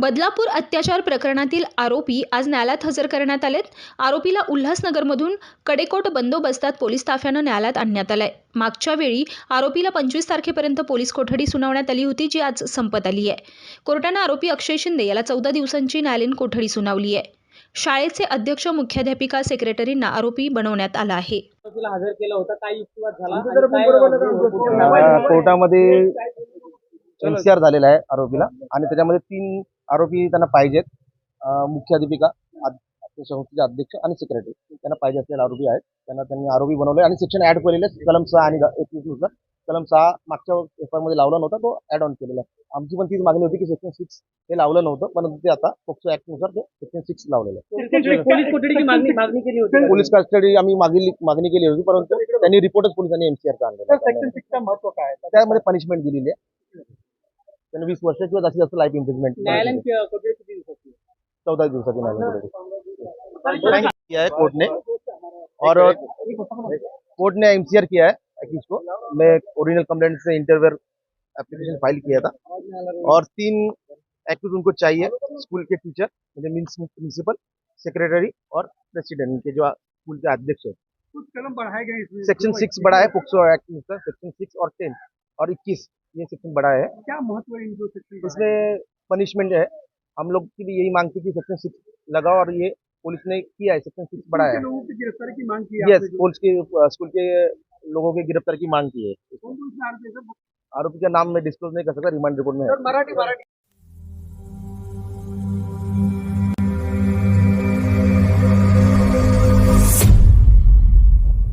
बदलापूर अत्याचार प्रकरणातील आरोपी आज न्यायालयात हजर करण्यात आलेत आरोपीला उल्हासनगरमधून कडेकोट बंदोबस्तात पोलीस ताफ्यानं न्यायालयात आणण्यात आलंय मागच्या वेळी आरोपीला पंचवीस तारखेपर्यंत पोलीस कोठडी सुनावण्यात आली होती जी आज संपत आली आहे कोर्टानं आरोपी अक्षय शिंदे याला चौदा दिवसांची न्यायालयीन कोठडी सुनावली आहे शाळेचे अध्यक्ष मुख्याध्यापिका सेक्रेटरींना आरोपी बनवण्यात आला आहे कोर्टामध्ये एनसीआर झालेला आहे आरोपीला आणि त्याच्यामध्ये तीन आरोपी त्यांना पाहिजेत. अं, मुख्याध्यापिका संस्थेचे अध्यक्ष आणि सेक्रेटरी त्यांना पाहिजे असलेले आरोपी आहेत. त्यांना त्यांनी आरोपी बनवले आणि सेक्शन ऍड केलेले. कलम सहा आणि एकवीसनुसार कलम सहा मागच्या पेपरमध्ये लावला नव्हता. तो ऍड ऑन केलेला आहे. आमची पण तीच मागणी होती की सेक्शन सिक्स हे लावलं नव्हतं. परंतु ते आता पोक्सो ऍक्टनुसार ते सेक्शन सिक्स लावलेलं आहे. पोलीस कोठडीची मागणी मागणी केली होती. पोलीस कस्टडी आम्ही मागणी मागणी केली होती. परंतु त्यांनी रिपोर्टच पोलिसांनी आणलेला महत्त्व काय त्यामध्ये पनिशमेंट दिलेली आहे. त्यांनी वीस वर्ष किंवा जास्तीत जास्त लाईफ इम्प्रिजमेंट चौदा दिवसाची न्यायालय किया है कोर्ट ने। और कोर्ट ने एमसीआर किया है एक्यूज को। मैं ओरिजिनल कंप्लेंट से इंटरवेयर एप्लीकेशन फ़ाइल किया था। और तीन एक्यूज उनको चाहिए स्कूल के टीचर मतलब मीन्स प्रिंसिपल सेक्रेटरी और प्रेसिडेंट इनके जो स्कूल के अध्यक्ष है। कुछ कलम बढ़ाए गए सेक्शन सिक्स बड़ा है पोक्सो एक्ट सेक्शन सिक्स और टेन और इक्कीस। ये सेक्शन बड़ा है। क्या महत्व है इनको सेक्शन इसमें पनिशमेंट है। हम लोग की भी यही मांग थी कि सेक्शन सिक्स लगाओ और ये पुलिस ने किया है। सेक्शन सिक्स बढ़ाया है। लोगों की गिरफ्तारी की मांग की यस पुलिस के स्कूल के लोगों की गिरफ़्तार की मांग की है? आरोपी का नाम मैं डिस्क्लोज नहीं कर सकता रिमांड रिपोर्ट में मराठी मराठी।